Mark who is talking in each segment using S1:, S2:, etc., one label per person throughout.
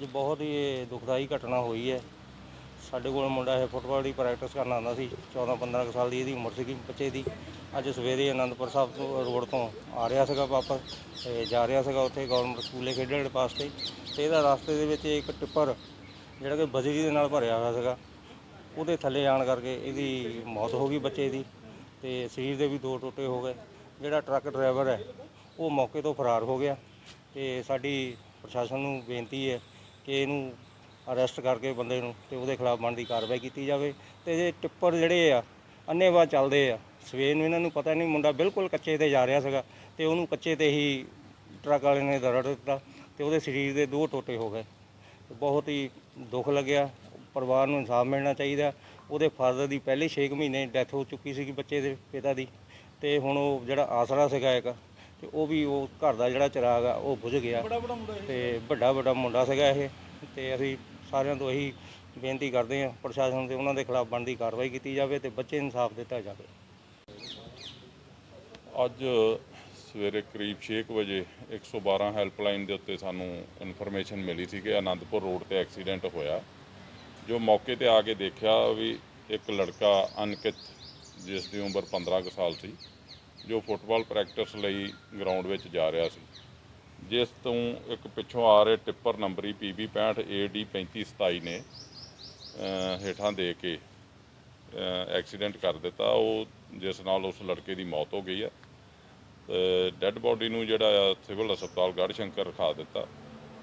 S1: ਅੱਜ ਬਹੁਤ ਹੀ ਇਹ ਦੁਖਦਾਈ ਘਟਨਾ ਹੋਈ ਹੈ। ਸਾਡੇ ਕੋਲ ਮੁੰਡਾ ਇਹ ਫੁੱਟਬਾਲ ਦੀ ਪ੍ਰੈਕਟਿਸ ਕਰਨ ਆਉਂਦਾ ਸੀ 14 15 ਕੁ ਸਾਲ ਦੀ, ਇਹਦੀ ਉਮਰ ਸੀਗੀ ਬੱਚੇ ਦੀ। ਅੱਜ ਸਵੇਰੇ ਆਨੰਦਪੁਰ ਸਾਹਿਬ ਤੋਂ ਰੋਡ ਤੋਂ ਆ ਰਿਹਾ ਸੀਗਾ ਵਾਪਸ ਤੇ ਜਾ ਰਿਹਾ ਸੀਗਾ ਉੱਥੇ ਗਵਰਨਮੈਂਟ ਸਕੂਲੇ ਖੇਡਣ ਦੇ ਪਾਸਤੇ ਤੇ। ਇਹਦਾ ਰਸਤੇ ਦੇ ਵਿੱਚ ਇੱਕ ਟਿੱਪਰ ਜਿਹੜਾ ਕਿ ਬਜਰੀ ਦੇ ਨਾਲ ਭਰਿਆ ਹੋਇਆ ਸੀਗਾ। ਉਹਦੇ ਥੱਲੇ ਆਣ ਕਰਕੇ ਇਹਦੀ ਮੌਤ ਹੋ ਗਈ ਬੱਚੇ ਦੀ ਤੇ ਸਰੀਰ ਦੇ ਵੀ ਦੋ ਟੋਟੇ ਹੋ ਗਏ। ਜਿਹੜਾ ਟਰੱਕ ਡਰਾਈਵਰ ਹੈ, ਉਹ ਮੌਕੇ ਤੋਂ ਫਰਾਰ ਹੋ ਗਿਆ ਤੇ ਸਾਡੀ ਪ੍ਰਸ਼ਾਸਨ ਨੂੰ ਬੇਨਤੀ ਹੈ ਕਿ ਇਹਨੂੰ ਅਰੈਸਟ ਕਰਕੇ ਬੰਦੇ ਨੂੰ ਤੇ ਉਹਦੇ ਖਿਲਾਫ ਬਣਦੀ ਕਾਰਵਾਈ ਕੀਤੀ ਜਾਵੇ। ਤੇ ਇਹ ਟਿੱਪਰ ਜਿਹੜੇ ਆ ਅੰਨੇਵਾਹ ਚੱਲਦੇ ਆ। ਸਵੇਰ ਨੂੰ ਇਹਨਾਂ ਨੂੰ ਪਤਾ ਨਹੀਂ, ਮੁੰਡਾ ਬਿਲਕੁਲ ਕੱਚੇ ਤੇ ਜਾ ਰਿਹਾ ਸੀਗਾ ਤੇ ਉਹਨੂੰ ਕੱਚੇ ਤੇ ਹੀ ਟਰੱਕ ਵਾਲੇ ਨੇ ਦਰੜ ਦਿੱਤਾ ਤੇ ਉਹਦੇ ਸਰੀਰ ਦੇ ਦੋ ਟੋਟੇ ਹੋ ਗਏ। ਬਹੁਤ ਹੀ ਦੁੱਖ ਲੱਗਿਆ। ਪਰਿਵਾਰ ਨੂੰ ਇਨਸਾਫ ਮਿਲਣਾ ਚਾਹੀਦਾ। ਉਹਦੇ ਫਾਦਰ ਦੀ ਪਹਿਲੇ 6 ਮਹੀਨੇ ਡੈਥ ਹੋ ਚੁੱਕੀ ਸੀਗੀ ਬੱਚੇ ਦੇ, ਪਿਤਾ ਦੀ। ਤੇ ਹੁਣ ਉਹ ਜਿਹੜਾ ਆਸਰਾ ਸੀਗਾ ਇੱਕ ਤੇ ਉਹ ਵੀ ਉਹ ਘਰ ਦਾ ਜਿਹੜਾ ਚਿਰਾਗ ਆ ਉਹ ਬੁਝ ਗਿਆ। ਤੇ ਵੱਡਾ ਵੱਡਾ ਮੁੰਡਾ ਸੀਗਾ ਇਹ। ਤੇ ਅਸੀਂ ਸਾਰਿਆਂ ਤੋਂ ਇਹੀ ਬੇਨਤੀ ਕਰਦੇ ਹਾਂ ਪ੍ਰਸ਼ਾਸਨ ਤੇ ਉਹਨਾਂ ਦੇ ਖਿਲਾਫ ਬਣਦੀ ਕਾਰਵਾਈ ਕੀਤੀ ਜਾਵੇ ਤੇ ਬੱਚੇ ਇਨਸਾਫ ਦਿੱਤਾ ਜਾਵੇ।
S2: ਅੱਜ ਸਵੇਰੇ ਕਰੀਬ 6 ਕੁ ਵਜੇ 112 ਹੈਲਪਲਾਈਨ ਦੇ ਉੱਤੇ ਸਾਨੂੰ ਇਨਫੋਰਮੇਸ਼ਨ ਮਿਲੀ ਸੀ ਕਿ ਆਨੰਦਪੁਰ ਰੋਡ ਤੇ ਐਕਸੀਡੈਂਟ ਹੋਇਆ। ਜੋ ਮੌਕੇ ਤੇ ਆ ਕੇ ਦੇਖਿਆ ਵੀ ਇੱਕ ਲੜਕਾ ਅਨਕਿਤ ਜਿਸ ਦੀ ਉਮਰ 15 ਕੁ ਸਾਲ ਸੀ। ਜੋ ਫੁੱਟਬਾਲ ਪ੍ਰੈਕਟਿਸ ਲਈ ਗਰਾਊਂਡ ਵਿੱਚ ਜਾ ਰਿਹਾ ਸੀ। ਜਿਸ ਤੋਂ ਇੱਕ ਪਿੱਛੋਂ ਆ ਰਹੇ ਟਿੱਪਰ ਨੰਬਰੀ PB 65 AD 3527 ਨੇ ਹੇਠਾਂ ਦੇ ਕੇ ਐਕਸੀਡੈਂਟ ਕਰ ਦਿੱਤਾ। ਉਹ ਜਿਸ ਨਾਲ ਉਸ ਲੜਕੇ ਦੀ ਮੌਤ ਹੋ ਗਈ ਹੈ ਤੇ ਡੈੱਡ ਬੋਡੀ ਨੂੰ ਜਿਹੜਾ ਆ ਸਿਵਲ ਹਸਪਤਾਲ ਗੜ੍ਹਸ਼ੰਕਰ ਰਖਾ ਦਿੱਤਾ।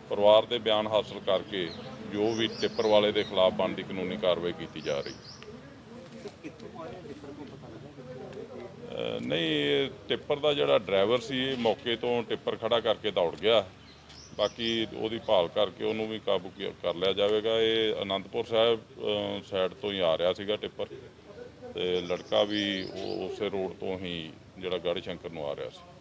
S2: ਪਰਿਵਾਰ ਦੇ ਬਿਆਨ ਹਾਸਲ ਕਰਕੇ ਜੋ ਵੀ ਟਿੱਪਰ ਵਾਲੇ ਦੇ ਖਿਲਾਫ ਬਣਦੀ ਕਾਨੂੰਨੀ ਕਾਰਵਾਈ ਕੀਤੀ ਜਾ ਰਹੀ। ਅਹ, ਨਹੀਂ ਟਿੱਪਰ ਦਾ ਜਿਹੜਾ ਡਰਾਈਵਰ ਸੀ, ਇਹ ਮੌਕੇ ਤੋਂ ਟਿੱਪਰ ਖੜਾ ਕਰਕੇ ਦੌੜ ਗਿਆ। ਬਾਕੀ ਉਹਦੀ ਭਾਲ ਕਰਕੇ ਉਹਨੂੰ ਵੀ ਕਾਬੂ ਕੀ- ਕਰ ਲਿਆ ਜਾਵੇਗਾ। ਇਹ ਅਨੰਦਪੁਰ ਸਾਹਿਬ ਸਾਈਡ ਤੋਂ ਹੀ ਆ ਰਿਹਾ ਸੀਗਾ ਟਿੱਪਰ। ਤੇ ਲੜਕਾ ਵੀ ਉਹ ਉਸੇ ਰੋਡ ਤੋਂ ਹੀ ਜਿਹੜਾ ਗੜ੍ਹਸ਼ੰਕਰ ਨੂੰ ਆ ਰਿਹਾ ਸੀ।